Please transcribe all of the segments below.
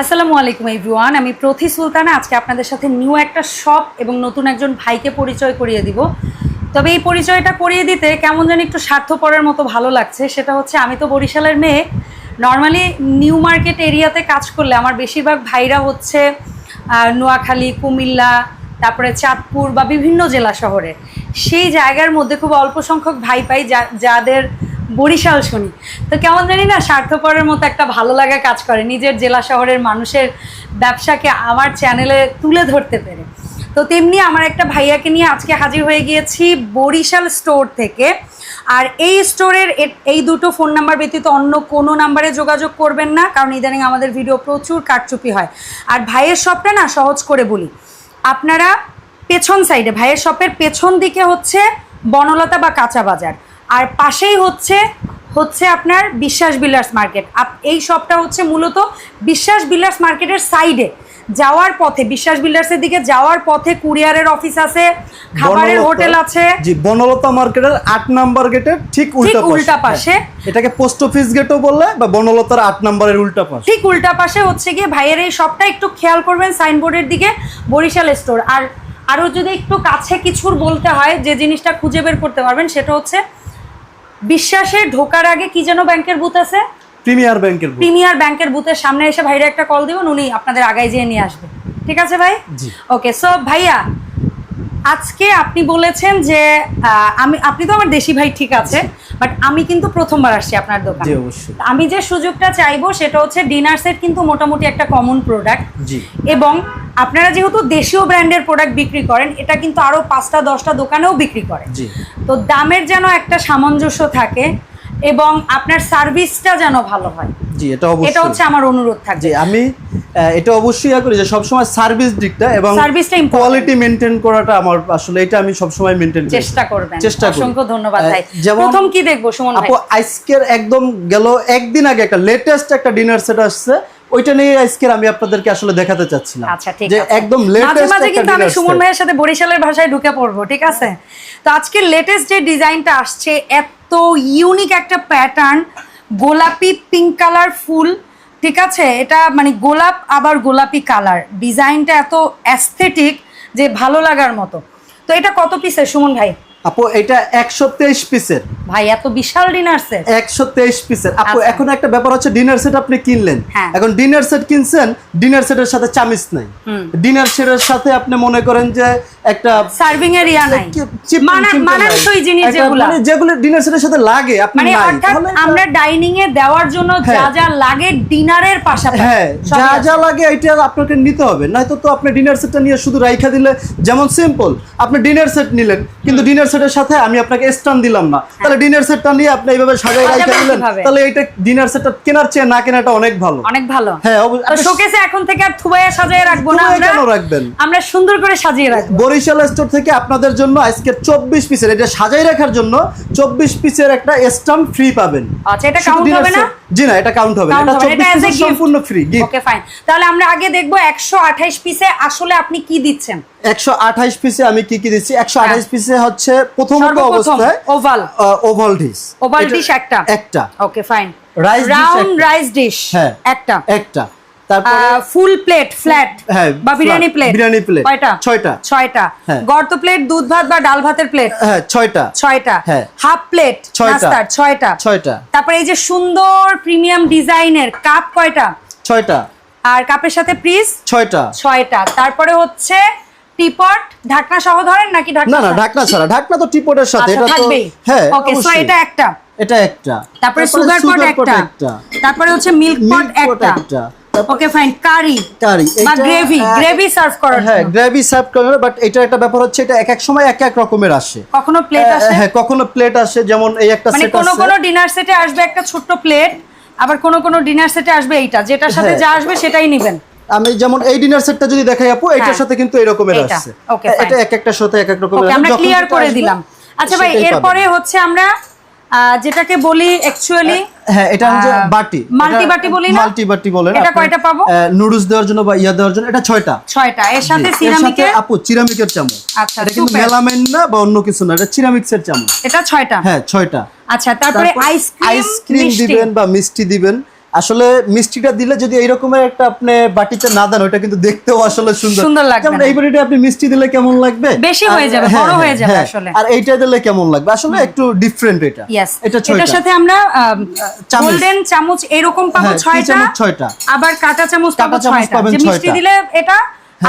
আসসালামু আলাইকুম এভরিওয়ান আমি প্রথি সুলতানা। আজকে আপনাদের সাথে নিউ একটা শপ এবং নতুন একজন ভাইকে পরিচয় করিয়ে দিব। তবে এই পরিচয়টা করিয়ে দিতে কেমন যেন একটু স্বার্থপরের মতো ভালো লাগছে। সেটা হচ্ছে, আমি তো বরিশালের মেয়ে। নর্মালি নিউ মার্কেট এরিয়াতে কাজ করলে আমার বেশিরভাগ ভাইরা হচ্ছে নোয়াখালী, কুমিল্লা, তারপরে চাঁদপুর বা বিভিন্ন জেলা শহরে। সেই জায়গার মধ্যে খুব অল্প সংখ্যক ভাই পাই যাদের বরিশাল শুনি। তো কেমন জানি না স্বার্থপরের মতো একটা ভালো লাগা কাজ করে নিজের জেলা শহরের মানুষের ব্যবসাকে আমার চ্যানেলে তুলে ধরতে পেরে। তো তেমনি আমার একটা ভাইয়াকে নিয়ে আজকে হাজির হয়ে গিয়েছি বরিশাল স্টোর থেকে। আর এই স্টোরের এই দুটো ফোন নাম্বার ব্যতীত অন্য কোনো নাম্বারে যোগাযোগ করবেন না, কারণ ইদানিং আমাদের ভিডিও প্রচুর কারচুপি হয়। আর ভাইয়ের শপটা না সহজ করে বলি। আপনারা পেছন সাইডে ভাইয়ের শপের পেছন দিকে হচ্ছে বনলতা বা কাঁচা বাজার। আর পাশেই হচ্ছে হচ্ছে আপনার বিশ্বাস বিল্ডার্স মার্কেট। এই শপটা হচ্ছে মূলত বিশ্বাস বিল্ডার্স মার্কেটের সাইডে। যাওয়ার পথে বিশ্বাস বিল্ডার্সের দিকে যাওয়ার পথে কুরিয়ারের অফিস আছে খাবারের হোটেল আছে। জি বনলতা মার্কেটের আট নাম্বার গেটের ঠিক উল্টা পাশে। উল্টা পাশে। হ্যাঁ, এটাকে পোস্ট অফিস গেটও বললে বা বনলতার আট নাম্বারের উল্টা পাশে। ঠিক উল্টা পাশে হচ্ছে গিয়ে ভাইয়ের এই শপটা একটু খেয়াল করবেন সাইনবোর্ডের দিকে বরিশাল স্টোর। আর আরও যদি একটু কাছে কিছুর বলতে হয় যে জিনিসটা খুঁজে বের করতে পারবেন সেটা হচ্ছে বিশ্বাসে ঢোকার আগে কি যেন ব্যাংকের বুথ আছে? প্রিমিয়ার ব্যাংকের। প্রিমিয়ার ব্যাংকের বুথের সামনে এসে ভাইরা একটা কল দিবেন উনি আপনাদের আগায় যেয়ে নিয়ে আসবে। ঠিক আছে ভাই? ওকে সো ভাইয়া আজকে আপনি বলেছেন যে আমি আপনি তো আমার দেশি ভাই ঠিক আছে বাট আমি কিন্তু প্রথমবার আসছি আপনার দোকানে। আমি যে সুযোগটা চাইব সেটা হচ্ছে ডিনার সেট কিন্তু মোটামুটি একটা কমন প্রোডাক্ট এবং আপনারা যেহেতু দেশীয় ব্র্যান্ডের প্রোডাক্ট বিক্রি করেন এটা কিন্তু আরও পাঁচটা দশটা দোকানেও বিক্রি করে জি। তো দামের যেন একটা সামঞ্জস্য থাকে এবং আপনার সার্ভিসটা যেন ভালো হয়। জি এটা এটা হচ্ছে আমার অনুরোধ থাকবে। আমি এটা অবশ্যই ইয়া করি যে সবসময় সার্ভিস দিকটা এবং সার্ভিসটা কোয়ালিটি মেনটেন করাটা আমার আসলে এটা আমি সবসময় মেনটেন করি। চেষ্টা করবেন। চেষ্টা করি। অসংখ্য ধন্যবাদ ভাই। প্রথম কি দেখব সুমন ভাই? আপু আজকের একদম গেল একদিন আগে একটা লেটেস্ট একটা ডিনার সেট আসছে। ওইটা নিয়ে আমি আপনাদেরকে আসলে দেখাতে চাচ্ছিলাম। আচ্ছা ঠিক আছে। একদম লেটেস্ট মাঝে কিন্তু আমি সুমন ভাইয়ের সাথে বরিশালের ভাষায় ঢুকে পড়ব ঠিক আছে? তো আজকে লেটেস্ট যে ডিজাইনটা আসছে এত ইউনিক একটা প্যাটার্ন গোলাপি পিঙ্ক কালার ফুল ঠিক আছে? এটা মানে গোলাপ আবার গোলাপি কালার ডিজাইনটা এত অ্যাস্থেটিক যে ভালো লাগার মতো। তো এটা কত পিসের সুমন ভাই? আপু এটা একশো তেইশ পিসের ভাই এত বিশাল ডিনার সেট একশো তেইশ পিসের আপু আচ্ছা। এখন একটা ব্যাপার হচ্ছে ডিনার সেট আপনি কিনলেন। হ্যাঁ। এখন ডিনার সেট কিনছেন ডিনার সেটের সাথে চামিচ নাই। ডিনার সেটের সাথে আপনি মনে করেন যে একটা সার্ভিং এরিয়া নাই। চিপ- মানা- চিমটা নাই। মানানসই জিনিস একটা মানে যেগুলো ডিনার সেটের সাথে লাগে আপনি মানে অর্থাৎ আমরা ডাইনিং এ দেওয়ার জন্য যা হ্যাঁ। যা লাগে ডিনারের পাশাপাশি। হ্যাঁ যা যা লাগে এটা আপনাকে নিতে হবে। নয়তো তো আপনি ডিনার সেটটা নিয়ে শুধু রাইখা দিলে যেমন সিম্পল আপনি ডিনার সেট নিলেন কিন্তু ডিনার সেটের সাথে আমি আপনাকে স্টান দিলাম না। তাহলে ডিনার সেটটা নিয়ে আপনি এইভাবে সাজাই রাইখা দিলেন তাহলে এইটা ডিনার সেটটা কেনার চেয়ে না কেনাটা অনেক ভালো। অনেক ভালো। হ্যাঁ শোকেসে এখন থেকে আর থুবাইয়া সাজিয়ে রাখব না আমরা। কেন রাখবেন? আমরা সুন্দর করে সাজিয়ে রাখব। বরিশাল স্টোর থেকে আপনাদের জন্য আজকে চব্বিশ পিসের এটা সাজাই রাখার জন্য চব্বিশ পিসের একটা স্টাম্প ফ্রি পাবেন। আচ্ছা এটা কাউন্ট হবে না? জি না এটা কাউন্ট হবে এটা চব্বিশ। সম্পূর্ণ ফ্রি ওকে ফাইন তাহলে আমরা আগে দেখব একশো আঠাইশ পিসে আসলে আপনি কি দিচ্ছেন। একশো আঠাইশ পিসে আমি কি কি দিচ্ছি? একশো হ্যাঁ। আঠাইশ পিসে হচ্ছে প্রথমত সর্বপ্রথম অবস্থায় oval oval dish oval dish একটা। একটা। Okay fine dish round rice dish হ্যাঁ। একটা। একটা। তারপরে ফুল প্লেট ফ্ল্যাট হ্যাঁ, বা বিরিয়ানি প্লেট বিরিয়ানি কয়টা? ছয়টা। ছয়টা। হ্যাঁ। গর্ত প্লেট দুধ ভাত বা ডাল ভাতের প্লেট হ্যাঁ ছয়টা। ছয়টা। হ্যাঁ। হাফ প্লেট ছয়টা। ছয়টা। ছয়টা। তারপরে এই যে সুন্দর প্রিমিয়াম ডিজাইনের কাপ কয়টা? ছয়টা। আর কাপের সাথে প্রিজ ছয়টা। ছয়টা। তারপরে হচ্ছে টিপট ঢাকনা সহ ধরেন নাকি ঢাকনা না না ঢাকনা ছাড়া। ঢাকনা তো টিপটের সাথে আচ্ছা এটা তো হ্যাঁ ওকে সো এটা একটা। এটা একটা। তারপরে সুগার পট একটা। তারপরে হচ্ছে মিল্ক পট একটা। ওকে ফাইন কারি কারি বা গ্রেভি গ্রেভি সার্ভ করার হ্যাঁ গ্রেভি সার্ভ করে বাট এটা একটা ব্যাপার হচ্ছে এটা এক এক সময় এক এক রকমের আসে। কখনো প্লেট আসে? হ্যাঁ কখনো প্লেট আসে যেমন এই একটা মানে সেট কোন আছে। কোন ডিনার সেটে আসবে একটা ছোট্ট প্লেট আবার কোন কোন ডিনার সেটে আসবে এইটা। যেটার সাথে হ্যাঁ। যা আসবে সেটাই নেবেন। আমি যেমন এই ডিনার সেটটা যদি দেখাই আপু এটার হ্যাঁ। সাথে কিন্তু এরকমের আসছে এটা এক একটা সাথে এক এক রকমের আমরা ক্লিয়ার করে দিলাম। আচ্ছা ভাই এরপরে হচ্ছে আমরা যেটাকে বলি অ্যাকচুয়ালি হ্যাঁ এটা হচ্ছে বাটি। মাল্টি বাটি বলি না? মাল্টি বাটি বলেন এটা কয়টা পাবো? নুডলস দেওয়ার জন্য বা ইয়া দেওয়ার জন্য এটা ছয়টা। ছয়টা। এর সাথে সিরামিকের আপু সিরামিকের চামচ। আচ্ছা, এটা কিন্তু. মেলামাইন না বা অন্য কিছু না এটা সিরামিক্সের চামচ। এটা 6টা হ্যাঁ 6টা আচ্ছা তারপরে আইসক্রিম আইসক্রিম দিবেন বা মিষ্টি দিবেন। আসলে মিষ্টিটা দিলে যদি এইরকমের একটা আপনি বাটিতে না দেন ওটা কিন্তু দেখতেও আসলে সুন্দর। সুন্দর লাগবে যেমন এই বাটিতে আপনি মিষ্টি দিলে কেমন লাগবে? বেশি হয়ে যাবে, হ্যাঁ, বড় হ্যাঁ, হয়ে যাবে হ্যাঁ। আসলে। আর এইটা দিলে কেমন লাগবে? আসলে একটু ডিফারেন্ট এটা। এটা এটার ছয়টা সাথে আমরা। গোল্ডেন চামচ। এরকম পাবো ছয়টা ছয়টা। আবার কাঁটা চামচ পাবো ছয়টা। যে মিষ্টি দিলে এটা।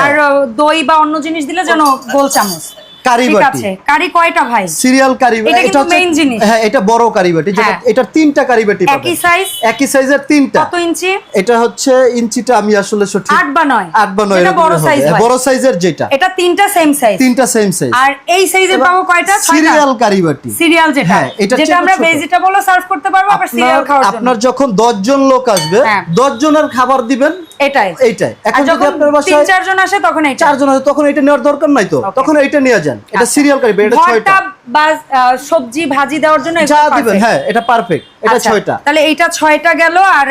আর দই বা অন্য জিনিস দিলে যেন গোল চামচ। ঠিক আছে কারি কয়টা ভাই? সিরিয়াল কারি এটা কিন্তু হচ্ছে- জিনিস। হ্যাঁ এটা বড় কারি যেটা হ্যাঁ। এটার তিনটা কারি পাবেন একই size? একই সাইজের তিনটা। কত ইঞ্চি? এটা হচ্ছে ইঞ্চিটা আমি আসলে সঠিক আট বা নয়। আট বা নয় যেটা বড় সাইজ হ্যাঁ, বড় সাইজের যেটা। এটা তিনটা সেম সাইজ তিনটা সেম সাইজ আর এই সাইজের পাবো কয়টা? সিরিয়াল কারি সিরিয়াল যেটা। যেটা আমরা ভেজিটেবলও সার্ভ করতে পারব আবার সিরিয়াল আপনার খাওয়ার জন্য। আপনার যখন দশ জন লোক আসবে হ্যাঁ। দশ জনের খাবার দিবেন এটাই। এটাই এখন যদি চারজন আসে তখন চারজন আসে তখন এটা নেওয়ার দরকার নাই তো। তখন এটা নিয়ে যান এটা আচ্ছা। সিরিয়াল কারি এটা ছয়টা। বা সবজি ভাজি দেওয়ার জন্য এগুলো দিবেন হ্যাঁ এটা পারফেক্ট এটা আচ্ছা, ছয়টা। তাহলে এইটা ছয়টা গেল আর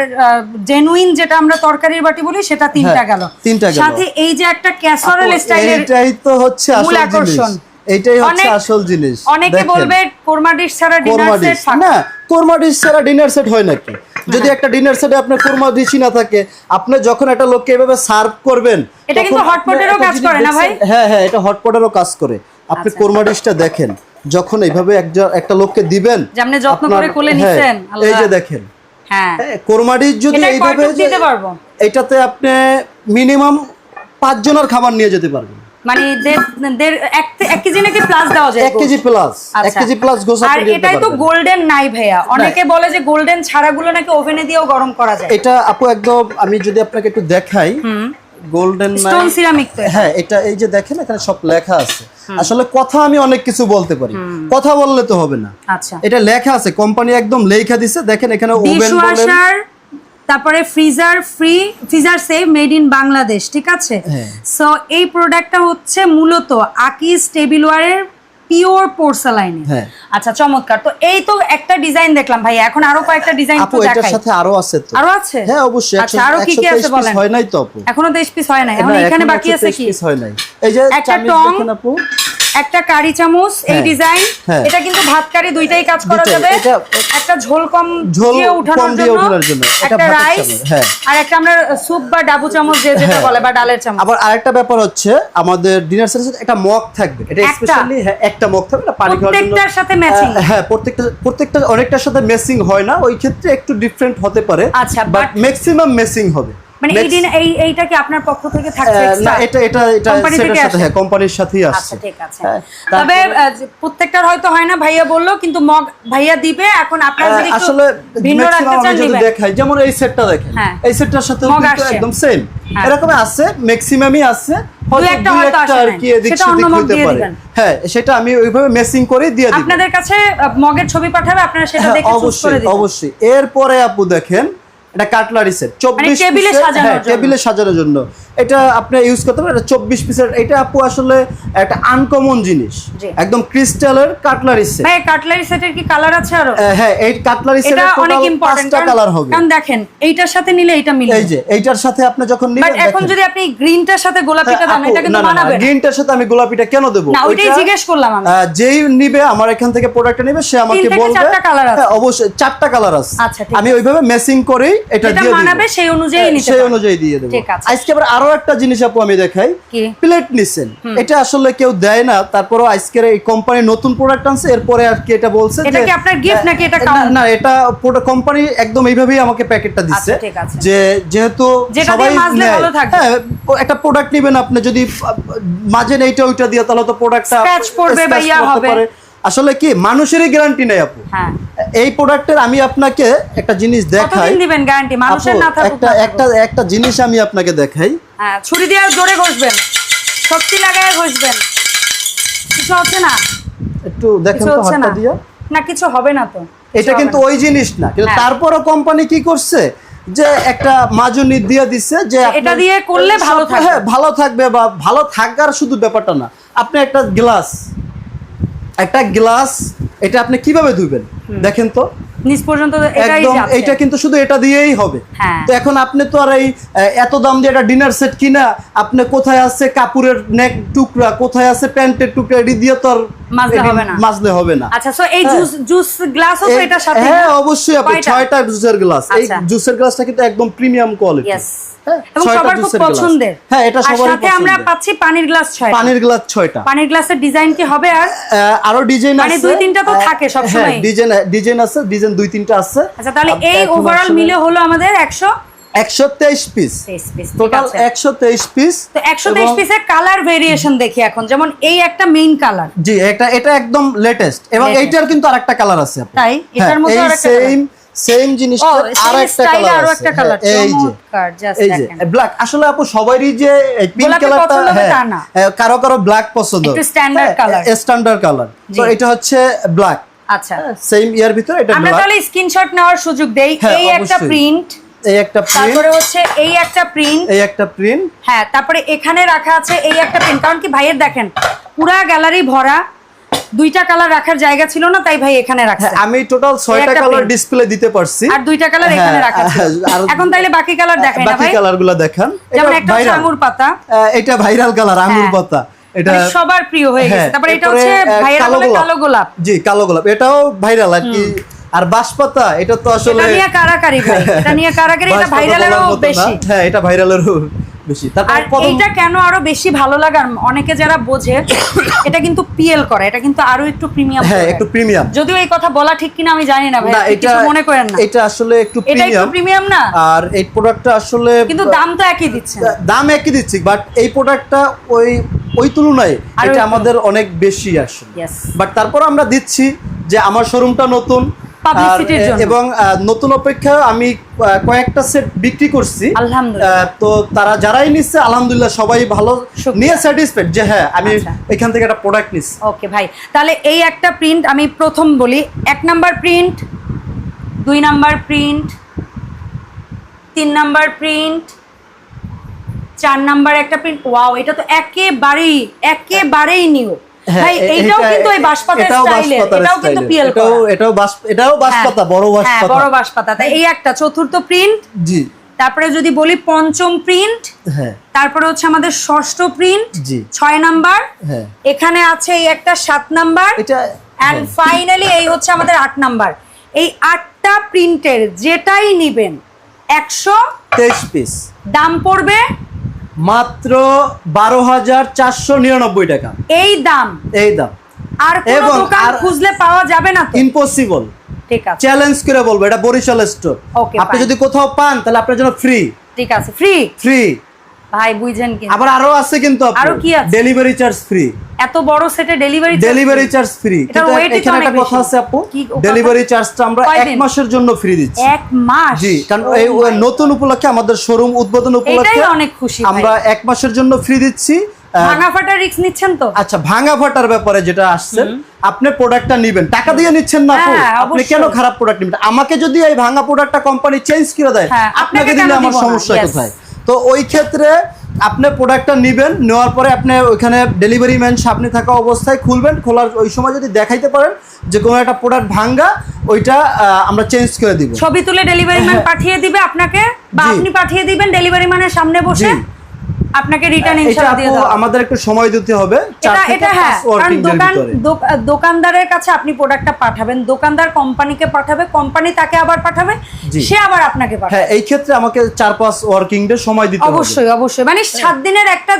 জেনুইন যেটা আমরা তরকারির বাটি বলি সেটা তিনটা হ্যাঁ, গেল। তিনটা গেল। সাথে এই যে একটা ক্যাসারোল স্টাইলের এইটাই তো হচ্ছে আসল জিনিস। আকর্ষণ। এইটাই হচ্ছে আসল জিনিস। অনেকে। বলবে কোরমা ডিশ ছাড়া ডিনার সেট না কোরমা ডিশ ছাড়া ডিনার সেট হয় নাকি যদি একটা ডিনার সেটে আপনার কোরমা ডিশই না থাকে আপনি যখন একটা লোককে এভাবে সার্ভ করবেন এটা কিন্তু হটপটেরও কাজ করে না ভাই? হ্যাঁ হ্যাঁ এটা হটপটেরও কাজ করে। আপনি আচ্ছা। কোরমা ডিশটা দেখেন যখন এইভাবে একটা লোককে দিবেন আপনি যত্ন করে কোলে হ্যাঁ, নিছেন। এই যে দেখেন। হ্যাঁ। হ্যাঁ, কোরমা ডিশ যদি এইভাবে দিতে পারব? এটাতে আপনি মিনিমাম পাঁচ জনের খাবার নিয়ে যেতে পারবেন। মানে এক কেজি নাকি প্লাস দেওয়া যায় এক কেজি প্লাস এক আচ্ছা। কেজি প্লাস গোস আর এটাই তো গোল্ডেন নাই ভাইয়া। অনেকে বলে যে গোল্ডেন ছাড়াগুলো নাকি ওভেনে দিয়েও গরম করা যায়। এটা আপু একদম আমি যদি আপনাকে একটু দেখাই গোল্ডেন স্টোন সিরামিক তো হ্যাঁ এটা এই যে দেখেন এখানে সব লেখা আছে। আসলে কথা আমি অনেক কিছু বলতে পারি। কথা বললে তো হবে না। আচ্ছা। এটা লেখা আছে কোম্পানি একদম লেখা দিছে। দেখেন এখানে ওভেন বলেন। তারপরে freezer free freezer save made in Bangladesh ঠিক আছে? হ্যাঁ। সো এই প্রোডাক্টটা হচ্ছে মূলত আকিস টেবিলওয়ারের পিওর পোর্সালাইনে হ্যাঁ। আচ্ছা চমৎকার। তো এই তো একটা ডিজাইন দেখলাম ভাই এখন আরও কয়েকটা ডিজাইন আপু তো এটার দেখাই। সাথে আরও আছে তো। আরও আছে? হ্যাঁ অবশ্যই আচ্ছা আরও কি কি আছে বলেন? হয় নাই তো আপু। এখনও দেশ পিস হয় নাই এখন এখানে বাকি আছে কি? পিস হয় নাই। এই যে একটা টং, দেখুন আপু। একটা কারি চামচ এই হ্যাঁ, ডিজাইন হ্যাঁ। এটা কিন্তু ভাত কারি দুইটাই কাজ করা যাবে একটা ঝোল কম দিয়ে উঠানোর জন্য একটা রাইস হ্যাঁ। আর একটা আমরা স্যুপ বা ডাবু চামচ যে যেটা। বলে বা ডালের চামচ আবার আরেকটা ব্যাপার হচ্ছে আমাদের ডিনার সাথে একটা মগ থাকবে এটা? স্পেশালি একটা মগ থাকবে এটা পানি খাওয়ার জন্য প্রত্যেকটার সাথে? আহ, হ্যাঁ প্রত্যেকটা প্রত্যেকটা অনেকটার সাথে মেসিং হয় না ওই ক্ষেত্রে একটু ডিফারেন্ট হতে পারে আচ্ছা, বাট ম্যাক্সিমাম মেসিং হবে মানে এই দিন এই এইটা কি আপনার পক্ষ থেকে থাকছে না এটা এটা এটা সেটার সাথে হ্যাঁ কোম্পানির সাথেই আচ্ছা ঠিক আছে। হ্যাঁ, তবে প্রত্যেকটার হয়তো হয় না ভাইয়া বলল কিন্তু মগ ভাইয়া দিবে এখন আপনারা যদি আসলে ভিন্ন রাখতে চান দিবেন দেখাই যেমন এই সেটটা দেখেন হ্যাঁ। এই সেটটার সাথে কিন্তু একদম সেম হ্যাঁ। এরকম আছে ম্যাক্সিমামই আছে। হ্যাঁ সেটা আমি ওইভাবে মেসিং করে দিয়ে আপনাদের কাছে মগের ছবি পাঠাবে আপনারা সেটা হ্যাঁ, দেখে অবশ্যই অবশ্যই। এরপরে আপু দেখেন এটা কাটলারি সেট চব্বিশ টেবিলে পিসের- সাজানোর হ্যাঁ, জন্য। এটা আপনি ইউজ করতে পারেন এটা চব্বিশ পিসের এটা আপু আসলে একটা আনকমন জিনিস। একদম ক্রিস্টালের কাটলারি সেট ভাই কাটলারি সেটের কি কালার আছে আরও? হ্যাঁ এই কাটলারি সেটের অনেক ইম্পর্টেন্ট কালার হবে। কারণ দেখেন এইটার সাথে নিলে এটা মিলে। এই যে এইটার সাথে আপনি যখন বাট নিবেন এখন যদি আপনি গ্রিনটার সাথে গোলাপিটা দেন হ্যাঁ, এটা কিন্তু মানাবে না। গ্রিনটার সাথে আমি গোলাপিটা কেন দেবো? না, ওইটাই জিজ্ঞেস করলাম আমি। যেই নিবে আমার এখান থেকে প্রোডাক্টটা নিবে সে আমাকে বলবে চারটা colour আছে। হ্যাঁ, অবশ্যই চারটা কালার আছে। আচ্ছা, আমি ওইভাবে মেসিং করেই এটা দিয়ে মানাবে সেই অনুযায়ী হ্যাঁ, নিতে সেই অনুযায়ী দিয়ে দেবো। ঠিক আছে। আজকে আবার আরও একটা জিনিস আপু আমি দেখাই? প্লেট নিছেন এটা আসলে কেউ দেয় না তারপরও আজকের এই কোম্পানি নতুন প্রোডাক্ট আনছে এরপরে আর কি এটা বলছে এটা কি আপনার gift নাকি এটা না, এটা কোম্পানি একদম এইভাবেই আমাকে প্যাকেটটা দিচ্ছে। যে যেহেতু সবাই নেয়, ভালো। হ্যাঁ একটা প্রোডাক্ট নেবেন আপনি যদি মাঝে এইটা ওইটা দিয়ে তাহলে তো প্রোডাক্টটা Scratch পড়বে বা ইয়া হবে। আসলে কি মানুষেরই গ্যারান্টি নেই আপু। হ্যাঁ। এই প্রোডাক্টের আমি আপনাকে একটা জিনিস দেখাই। দিবেন গ্যারান্টি মানুষের না থাকুক একটা একটা একটা জিনিস আমি আপনাকে দেখাই। হ্যাঁ ছুরি দিয়ে আর জোরে ঘষবেন। শক্তি লাগায় ঘষবেন। কিছু হচ্ছে না? একটু দেখেন তো হাতটা দিয়ে। না কিছু হবে না তো। এটা কিন্তু ওই জিনিস না। কিন্তু হ্যাঁ। তারপরও কোম্পানি কি করছে? যে একটা মাজুনি দিয়ে দিচ্ছে যে এটা দিয়ে করলে ভালো থাকবে। হ্যাঁ ভালো থাকবে বা ভালো থাকার শুধু ব্যাপারটা না। আপনি একটা গ্লাস একটা গ্লাস এটা আপনি কীভাবে ধুবেন দেখেন তো নিচ পর্যন্ত একদম যাচ্ছে এইটা কিন্তু শুধু এটা দিয়েই হবে হ্যাঁ। তো এখন আপনি তো আর এই এত দাম দিয়ে একটা ডিনার সেট কিনা আপনি কোথায় আছে কাপড়ের নেক টুকরা কোথায় আছে প্যান্টের টুকরা এটি দিয়ে তো আর মাজলে হবে না। মাজলে হবে না আচ্ছা সো এই হ্যাঁ। জুস জুস গ্লাসও তো এই- সাথে হ্যাঁ অবশ্যই আপনি ছয়টা জুসের গ্লাস এই আচ্ছা। জুসের গ্লাসটা কিন্তু একদম প্রিমিয়াম কোয়ালিটি. এবং সবার খুব পছন্দের। হ্যাঁ এটা আর সাথে আমরা পাচ্ছি পানির গ্লাস ছয় পানির গ্লাস ছয়টা। পানির গ্লাসের ডিজাইন কি হবে আর? আরও ডিজাইন মানে দুই তিনটা তো থাকে সবসময়। হ্যাঁ ডিজাইন ডিজাইন আছে ডিজাইন দুই তিনটা আছে। আচ্ছা তাহলে এই ওভারঅল মিলে হলো আমাদের একশো একশো তেইশ পিস টোটাল একশো তেইশ পিস তো একশো তেইশ পিসের কালার ভেরিয়েশন দেখি এখন। যেমন এই একটা মেইন কালার জি এটা এটা একদম লেটেস্ট এবং এইটার কিন্তু আরেকটা কালার আছে। তাই? এটার হ্যাঁ, মধ্যে এই আরেকটা সেম জিনিসটা আর একটা কালার আছে হ্যাঁ, এই যে। এই যে ব্ল্যাক আসলে আপু সবারই যে পিঙ্ক কালারটা হ্যাঁ। হ্যাঁ, কারও কারও ব্ল্যাক পছন্দ স্ট্যান্ডার্ড কালার তো এটা হচ্ছে ব্ল্যাক আচ্ছা। সেম ইয়ার ভিতরে এটা আমরা তাহলে স্ক্রিনশট নেওয়ার সুযোগ দেই। এই একটা প্রিন্ট এই একটা প্রিন্ট তারপরে হচ্ছে এই একটা প্রিন্ট এই একটা প্রিন্ট হ্যাঁ তারপরে এখানে রাখা আছে এই একটা প্রিন্ট কারণ কি ভাইয়ের দেখেন পুরা গ্যালারি ভরা। দুইটা কালার রাখার জায়গা ছিল না তাই ভাই এখানে রাখছে। হ্যাঁ আমি টোটাল ছয়টা একটা কালার ডিসপ্লে দিতে পারছি। আর দুইটা কালার এখানে হ্যাঁ, রাখা ছিল। এখন তাইলে বাকি কালার দেখাই না ভাই। কালারগুলা দেখান। যেমন একটা। আঙুর পাতা। এটা ভাইরাল কালার আঙ্গুর হ্যাঁ। পাতা। এটা সবার প্রিয় হয়ে গেছে। হ্যাঁ, তারপরে এটা হচ্ছে বলে কালো গোলাপ। জি কালো গোলাপ। এটাও ভাইরাল আর কি। আর বাঁশপাতা এটা তো আসলে এটা নিয়ে কারাকারি ভাই। এটা নিয়ে কারাকারি এটা ভাইরালেরও। বেশি। হ্যাঁ এটা ভাইরালেরও বেশি। আর এইটা কেন আরও বেশি ভালো লাগার অনেকে যারা বোঝে এটা কিন্তু পিএল করে এটা কিন্তু আরও একটু প্রিমিয়াম হ্যাঁ একটু প্রিমিয়াম। যদিও এই কথা বলা ঠিক কিনা আমি জানি না ভাই কিছু মনে করেন না। এটা আসলে একটু এটা একটু প্রিমিয়াম। প্রিমিয়াম না? আর এই প্রোডাক্টটা আসলে কিন্তু দাম তো একই দিচ্ছেন দাম একই দিচ্ছি বাট এই প্রোডাক্টটা ওই ওই তুলনায় এটা আমাদের অনেক বেশি আসলে। বাট তারপর আমরা দিচ্ছি যে আমার শোরুমটা নতুন জন্য। এবং নতুন অপেক্ষা আমি কয়েকটা সেট বিক্রি করছি। আলহামদুলিল্লাহ। তো তারা যারাই নিচ্ছে আলহামদুলিল্লাহ সবাই ভালো নিয়ে স্যাটিসফাইড যে হ্যাঁ আমি আচ্ছা। এখান থেকে একটা প্রোডাক্ট নিচ্ছি। ওকে ভাই। তাহলে এই একটা প্রিন্ট আমি প্রথম বলি। এক নাম্বার প্রিন্ট দুই নাম্বার প্রিন্ট তিন নাম্বার প্রিন্ট চার নাম্বার একটা প্রিন্ট ওয়াও এটা তো একেবারেই একেবারেই নিউ ভাই এইটাও কিন্তু ওই বাঁশপাতা এটাও এটাও কিন্তু পিএল এটাও এটাও বাঁশ এটাও বাঁশপাতা বড় হ্যাঁ বাঁশপাতা। বড় বাঁশপাতা। তাই এই একটা চতুর্থ প্রিন্ট জি। তারপরে যদি বলি পঞ্চম প্রিন্ট হ্যাঁ। তারপরে হচ্ছে আমাদের ষষ্ঠ প্রিন্ট জি। ছয় নাম্বার। হ্যাঁ। এখানে আছে এই একটা সাত নাম্বার। এটা ফাইনালি এই হচ্ছে আমাদের আট নাম্বার। এই আটটা প্রিন্টের যেটাই নিবেন একশো তেইশ পিস দাম পড়বে মাত্র বারো হাজার চারশো নিরানব্বই টাকা। এই দাম? এই দাম। আর এবং আর- খুঁজলে পাওয়া যাবে না ইম্পসিবল। ঠিক আছে। চ্যালেঞ্জ করে বলব এটা বরিশাল স্টোর আপনি যদি কোথাও পান তাহলে আপনার জন্য ফ্রি ঠিক আছে ফ্রি ফ্রি ভাই বুঝছেন কি আবার আরও আছে কিন্তু আরও কি আছে? ডেলিভারি চার্জ ফ্রি এত বড় সেটে ডেলিভারি ডেলিভারি চার্জ ফ্রি এখানে একটা কথা আছে আপু। ডেলিভারি চার্জটা আমরা এক মাসের জন্য ফ্রি দিচ্ছি। এক মাস? জি কারণ Oh এই নতুন উপলক্ষে আমাদের শোরুম উদ্বোধন উপলক্ষে এটাই অনেক খুশি। আমরা এক মাসের জন্য ফ্রি দিচ্ছি। ভাঙা ফাটা রিস্ক নিচ্ছেন তো? আচ্ছা ভাঙা ফাটার ব্যাপারে যেটা আসছেন আপনি প্রোডাক্টটা নিবেন। টাকা দিয়ে নিচ্ছেন না আপু? হ্যাঁ, আপনি কেন খারাপ প্রোডাক্ট নেবেন? আমাকে যদি এই ভাঙা প্রোডাক্টটা কোম্পানি চেঞ্জ করে দেয় হ্যাঁ, আপনাকে দিলে আমার সমস্যা কোথায়? তো ওই ক্ষেত্রে আপনি প্রোডাক্টটা নেবেন নেওয়ার পরে আপনি ওইখানে ডেলিভারি ম্যান সামনে থাকা অবস্থায় খুলবেন খোলার ওই সময় যদি দেখাইতে পারেন যে কোনো একটা প্রোডাক্ট ভাঙ্গা ওইটা আমরা চেঞ্জ করে দিব। ছবি তুলে ডেলিভারি ম্যান পাঠিয়ে দিবে আপনাকে বা আপনি পাঠিয়ে দিবেন ডেলিভারি ম্যানের সামনে বসে। আপনাকে রিটার্ন ইনশাআল্লাহ দিয়ে দাও। আমাদের একটু সময় দিতে হবে এটা এটা হ্যাঁ কারণ দোকান দোকানদারের কাছে আপনি প্রোডাক্টটা পাঠাবেন দোকানদার কোম্পানিকে পাঠাবে কোম্পানি তাকে আবার পাঠাবে সে আবার আপনাকে পাঠাবে। হ্যাঁ এই ক্ষেত্রে আমাকে চার পাঁচ ওয়ার্কিং ডে সময় দিতে হবে। অবশ্যই অবশ্যই। মানে 7 দিনের একটা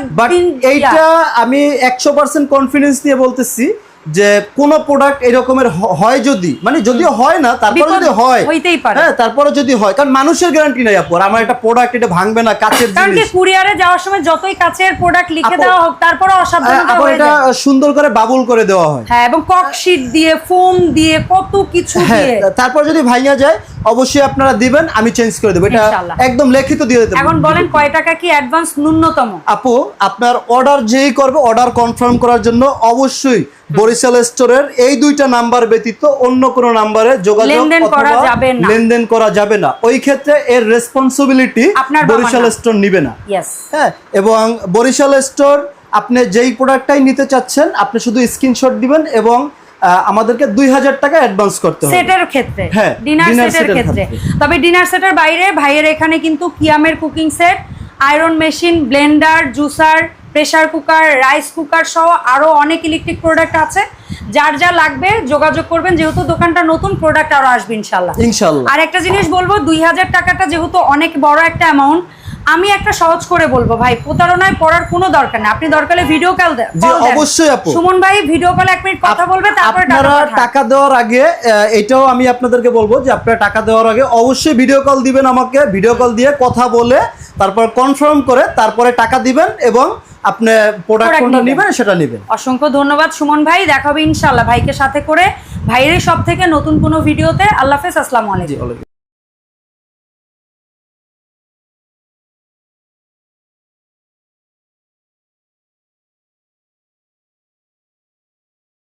এইটা আমি একশো পার্সেন্ট কনফিডেন্স দিয়ে বলতেছি যে কোন প্রোডাক্ট এরকমের হয় যদি মানে যদিও হয় না তারপরে যদি হয় হইতেই পারে। হ্যাঁ তারপরে যদি হয় কারণ মানুষের গ্যারান্টি নাই আপু আমার একটা প্রোডাক্ট এটা ভাঙবে না কাচের কারণ কি কুরিয়ারে যাওয়ার সময় যতই কাছের প্রোডাক্ট লিখে দেওয়া হোক তারপরে অসাবধানতা হয়ে যায়। এটা সুন্দর করে বাবুল করে দেওয়া হয়। হ্যাঁ এবং ককশিট দিয়ে ফোম দিয়ে কত কিছু হ্যাঁ দিয়ে। তারপর যদি ভাঙিয়া যায় অবশ্যই আপনারা দিবেন আমি চেঞ্জ করে দেবো। এটা একদম লিখিত দিয়ে দিতে এখন বলেন। কয় টাকা কি অ্যাডভান্স ন্যূনতম? আপু আপনার অর্ডার যেই করবে অর্ডার কনফার্ম করার জন্য অবশ্যই বরিশাল স্টোরের এই দুইটা নাম্বার ব্যতীত অন্য কোনো নাম্বারে যোগাযোগ লেনদেন করা যাবে না। লেনদেন করা যাবে না। ওই ক্ষেত্রে এর রেসপন্সিবিলিটি বরিশাল স্টোর নিবে না। হ্যাঁ এবং বরিশাল স্টোর আপনি যেই প্রোডাক্টটাই নিতে চাচ্ছেন আপনি শুধু স্ক্রিনশট দিবেন এবং আমাদেরকে দুই হাজার টাকা অ্যাডভান্স করতে হবে। সেটের ক্ষেত্রে হ্যাঁ, ডিনার সেটের ক্ষেত্রে। ক্ষেত্রে। তবে ডিনার সেটের বাইরে ভাইয়ের এখানে কিন্তু কিয়ামের cooking set iron machine blender juicer pressure cooker rice cooker সহ আরও অনেক ইলেকট্রিক প্রোডাক্ট আছে। যার যা লাগবে যোগাযোগ করবেন যেহেতু দোকানটা নতুন প্রোডাক্ট আরও আসবে ইনশাল্লাহ। ইনশাল্লাহ। আর একটা জিনিস বলব দুই হাজার টাকাটা যেহেতু অনেক বড় একটা অ্যামাউন্ট আমি একটা সহজ করে বলব ভাই প্রতারণায় পড়ার কোনো দরকার নেই। আপনি দরকারে ভিডিও কল দেন। জি, অবশ্যই আপু। সুমন ভাই ভিডিও কলে এক মিনিট কথা বলবে তারপরে টাকা আপনারা টাকা দেওয়ার আগে এটাও আমি আপনাদেরকে বলব যে আপনারা টাকা দেওয়ার আগে অবশ্যই ভিডিও কল দিবেন আমাকে। ভিডিও কল দিয়ে কথা বলে তারপর কনফার্ম করে তারপরে টাকা দিবেন এবং আপনি প্রোডাক্ট কোনটা নেবেন। সেটা নেবেন। অসংখ্য ধন্যবাদ সুমন ভাই দেখা হবে ইনশাল্লাহ ভাইকে সাথে করে। ভাইয়ের সব থেকে নতুন কোনো ভিডিওতে আল্লাহ হাফেজ আসসালামু আলাইকুম।